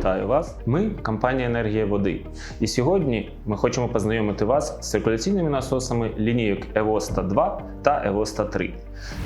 Вітаю вас! Ми компанія Енергія води. І сьогодні ми хочемо познайомити вас з циркуляційними насосами лінійок EVOSTA 2 та EVOSTA 3.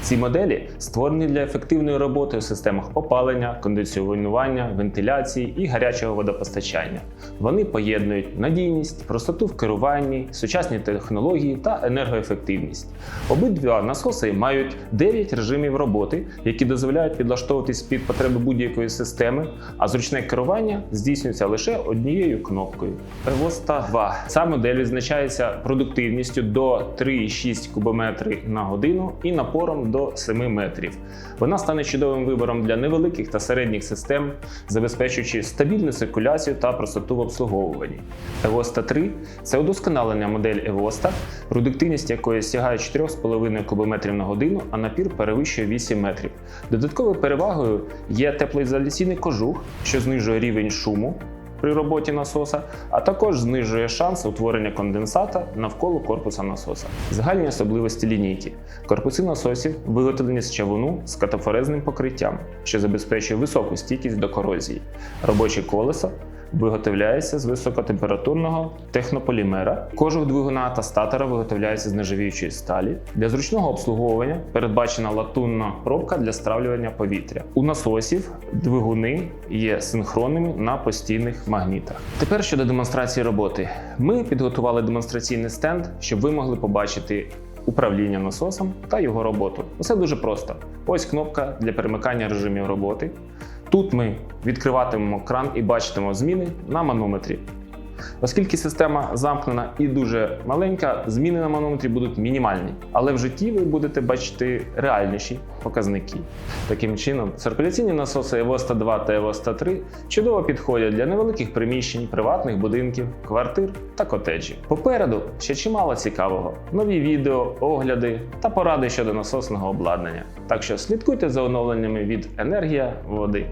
Ці моделі створені для ефективної роботи у системах опалення, кондиціонування, вентиляції і гарячого водопостачання. Вони поєднують надійність, простоту в керуванні, сучасні технології та енергоефективність. Обидва насоси мають 9 режимів роботи, які дозволяють підлаштовуватись під потреби будь-якої системи, а зручне керування здійснюється лише однією кнопкою. Evosta 2. Ця модель відзначається продуктивністю до 3,6 кубометри на годину і напором до 7 метрів. Вона стане чудовим вибором для невеликих та середніх систем, забезпечуючи стабільну циркуляцію та простоту в обслуговуванні. Evosta 3 це удосконалення модель Evosta, продуктивність якої сягає 4,5 кубометрів на годину, а напір перевищує 8 метрів. Додатковою перевагою є теплоізоляційний кожух, що знижує рівень шуму при роботі насоса, а також знижує шанс утворення конденсата навколо корпуса насоса. Загальні особливості лінійки. Корпуси насосів виготовлені з чавуну з катафорезним покриттям, що забезпечує високу стійкість до корозії. Робочі колесо виготовляється з високотемпературного технополімера. Кожух двигуна та статора виготовляється з нержавіючої сталі. Для зручного обслуговування передбачена латунна пробка для стравлювання повітря. У насосів двигуни є синхронними на постійних магнітах. Тепер щодо демонстрації роботи. Ми підготували демонстраційний стенд, щоб ви могли побачити управління насосом та його роботу. Усе дуже просто. Ось кнопка для перемикання режимів роботи. Тут ми відкриватимемо кран і бачитимемо зміни на манометрі. Оскільки система замкнена і дуже маленька, зміни на манометрі будуть мінімальні, але в житті ви будете бачити реальніші показники. Таким чином, циркуляційні насоси EVOSTA 2 та EVOSTA 3 чудово підходять для невеликих приміщень, приватних будинків, квартир та котеджів. Попереду ще чимало цікавого: нові відео, огляди та поради щодо насосного обладнання. Так що слідкуйте за оновленнями від енергія води.